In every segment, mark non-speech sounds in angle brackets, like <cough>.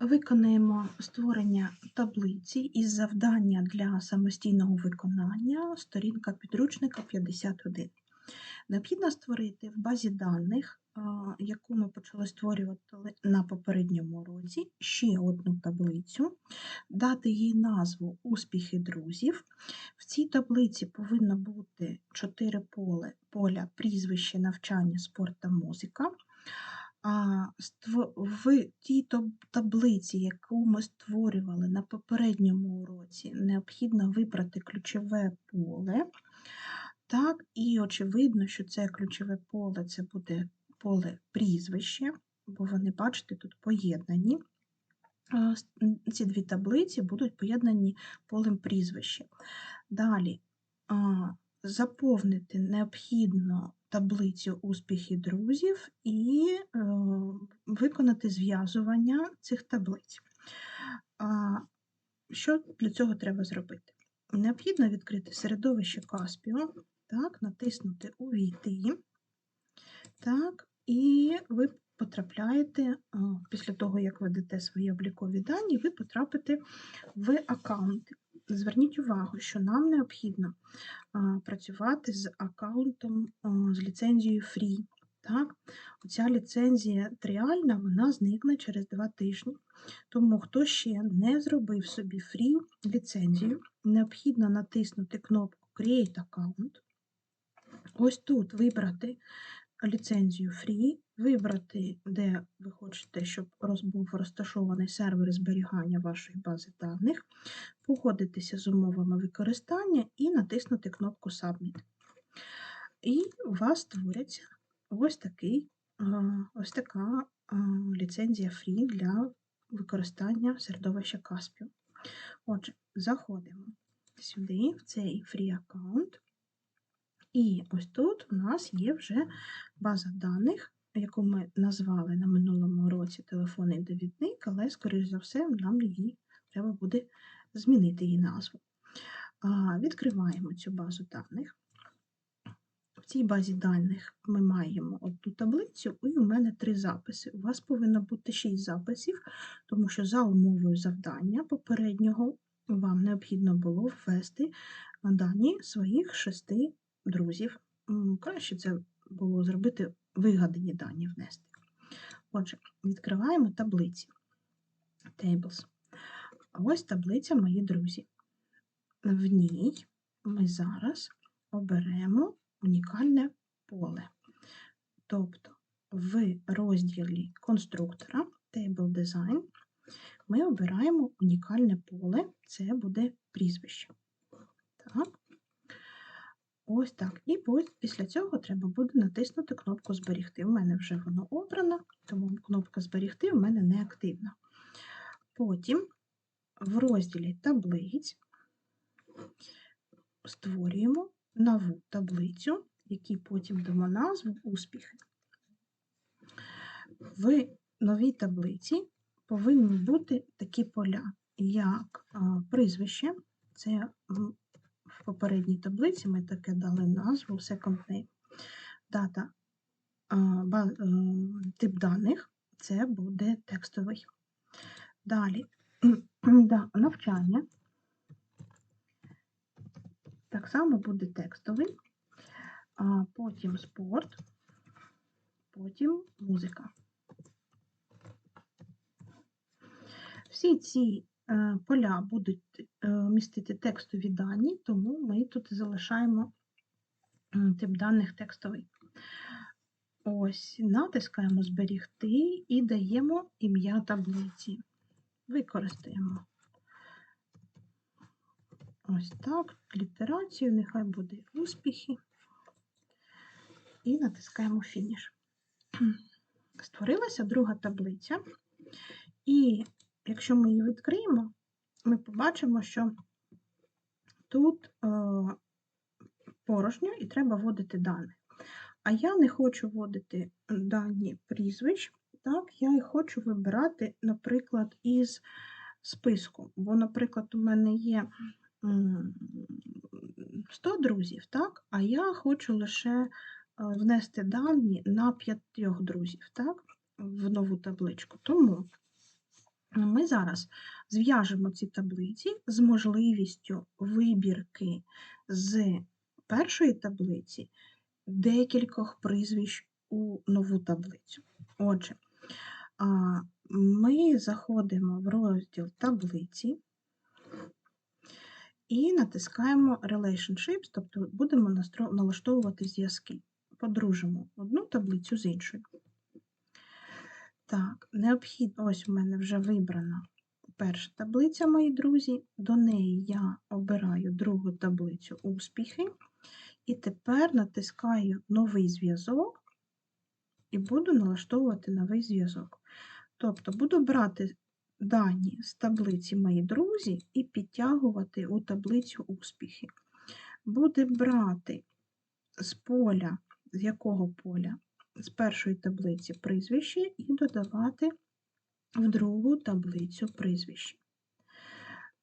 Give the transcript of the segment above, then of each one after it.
Виконаємо створення таблиці із завдання для самостійного виконання, сторінка підручника 51. Необхідно створити в базі даних, яку ми почали створювати на попередньому уроці, ще одну таблицю, дати їй назву Успіхи друзів. В цій таблиці повинно бути 4 поле, поля прізвище, навчання, спорт та музика. А, В тій таблиці, яку ми створювали на попередньому уроці, необхідно вибрати ключове поле. Так, і очевидно, що це ключове поле це буде поле прізвище, бо вони, бачите, тут поєднані. Ці дві таблиці будуть поєднані полем прізвище. Далі заповнити необхідно таблицю успіхи друзів і е, виконати зв'язування цих таблиць. Що для цього треба зробити? Необхідно відкрити середовище Каспіо, так, натиснути Увійти. Так, і ви потрапляєте, після того, як ведете свої облікові дані, ви потрапите в аккаунт. Зверніть увагу, що нам необхідно працювати з аккаунтом з ліцензією Free. Так? Оця ліцензія тріальна, вона зникне через два тижні. Тому хто ще не зробив собі Free ліцензію, необхідно натиснути кнопку Create Account. Ось тут вибрати ліцензію Free, вибрати, де ви хочете, щоб був розташований сервер зберігання вашої бази даних, погодитися з умовами використання і натиснути кнопку Submit. І у вас створиться ось, такий, ось така ліцензія Free для використання середовища Caspio. Отже, заходимо сюди, в цей free аккаунт. І ось тут у нас є вже база даних, яку ми назвали на минулому році телефонний довідник, але, скоріш за все, нам її треба буде змінити її назву. Відкриваємо цю базу даних. В цій базі даних ми маємо одну таблицю, і у мене три записи. У вас повинно бути шість записів, тому що за умовою завдання попереднього вам необхідно було ввести дані своїх шести друзів. Краще це було зробити вигадані дані внести. Отже, відкриваємо таблиці. Tables. Ось таблиця мої друзі. В ній ми зараз оберемо унікальне поле. Тобто в розділі конструктора Table Design ми обираємо унікальне поле, це буде прізвище. Так. Ось так. І після цього треба буде натиснути кнопку Зберігти. У мене вже воно обрано, тому кнопка Зберігти у мене не активна. Потім в розділі таблиць створюємо нову таблицю, якій потім дамо назву Успіхи. В новій таблиці повинні бути такі поля, як прізвище, це попередній таблиці ми таке дали назву Second Name. Дата, ба- е, тип даних це буде текстовий. Далі <clears throat> навчання. Так само буде текстовий, потім спорт, потім музика. Всі ці е, поля будуть е, містити текстові дані, тому ми тут залишаємо тип даних текстовий. Ось, натискаємо Зберігти і даємо ім'я таблиці. Використаємо ось так, літерацію, нехай буде успіхи. І натискаємо фініш. Створилася друга таблиця. І якщо ми її відкриємо, ми побачимо, що тут е, порожньо і треба вводити дані. А я не хочу вводити дані прізвищ, так, я хочу вибирати, наприклад, із списку. Бо, наприклад, у мене є 100 друзів, так, а я хочу лише е, внести дані на п'ятьох друзів, так, в нову табличку. Тому Ми зараз зв'яжемо ці таблиці з можливістю вибірки з першої таблиці декількох прізвищ у нову таблицю. Отже, ми заходимо в розділ таблиці і натискаємо Relationships, тобто будемо налаштовувати зв'язки. Подружимо одну таблицю з іншою. Так, необхідно, ось у мене вже вибрана перша таблиця, мої друзі. До неї я обираю другу таблицю успіхи. І тепер натискаю новий зв'язок і буду налаштовувати новий зв'язок. Тобто буду брати дані з таблиці Мої друзі і підтягувати у таблицю успіхи. Буде брати з поля, з якого поля? З першої таблиці прізвище і додавати в другу таблицю прізвище.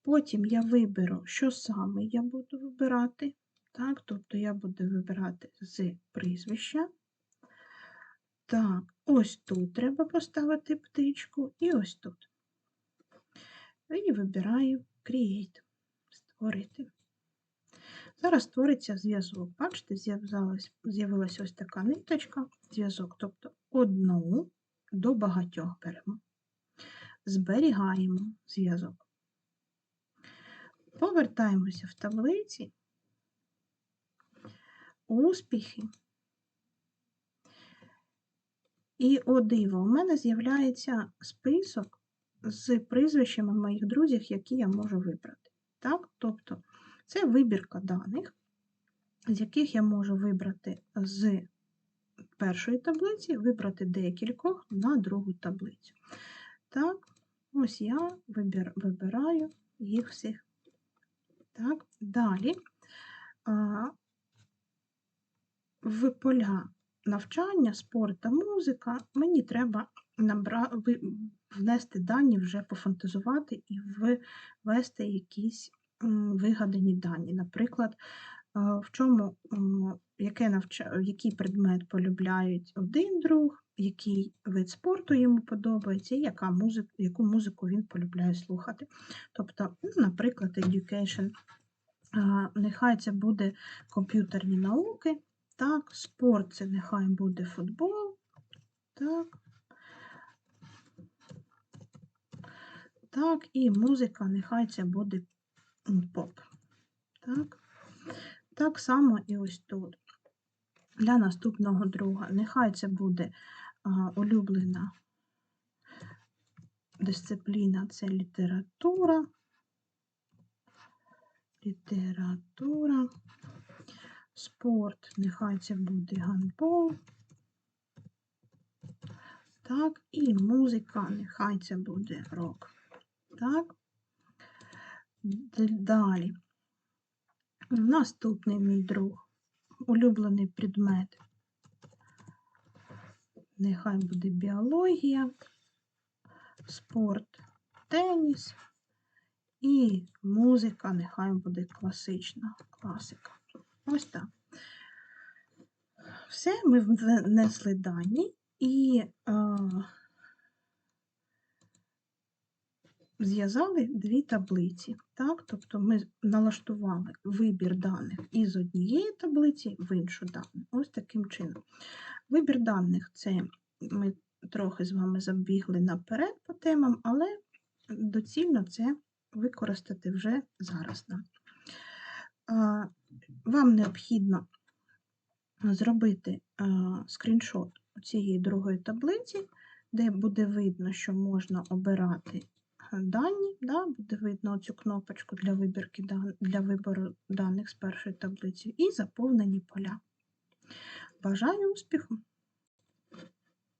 Потім я виберу, що саме я буду вибирати. Так, тобто я буду вибирати з прізвища. Так, ось тут треба поставити птичку, і ось тут. І вибираю Create, створити. Зараз створиться зв'язок. Бачите, з'явилася ось така ниточка, зв'язок, тобто одну до багатьох беремо. Зберігаємо зв'язок. Повертаємося в таблиці, успіхи. І о диво, у мене з'являється список з прізвищами моїх друзів, які я можу вибрати. Так? Тобто це вибірка даних, з яких я можу вибрати з першої таблиці, вибрати декількох на другу таблицю. Так, ось я вибір, вибираю їх всіх. Так, Далі а, в поля навчання, спорт та музика мені треба набра... внести дані, вже пофантазувати і ввести якісь вигадані дані. Наприклад, в чому, яке навч... який предмет полюбляють один друг, який вид спорту йому подобається, і яка музика, яку музику він полюбляє слухати. Тобто, ну, наприклад, education, нехай це буде комп'ютерні науки, так, спорт це нехай буде футбол, так. Так, і музика, нехай це буде поп. Так Так само і ось тут. Для наступного друга. Нехай це буде а, улюблена дисципліна це література. Література, спорт, нехай це буде гандбол. Так, і музика, нехай це буде рок. Так. Далі. Наступний мій друг, улюблений предмет. Нехай буде біологія, спорт, теніс і музика, нехай буде класична класика. Ось так. Все, ми внесли дані і зв'язали дві таблиці. Так? Тобто ми налаштували вибір даних із однієї таблиці в іншу дану. Ось таким чином. Вибір даних це ми трохи з вами забігли наперед по темам, але доцільно це використати вже зараз. Вам необхідно зробити скріншот цієї другої таблиці, де буде видно, що можна обирати дані, да, буде видно цю кнопочку для вибірки для вибору даних з першої таблиці, і заповнені поля. Бажаю успіху!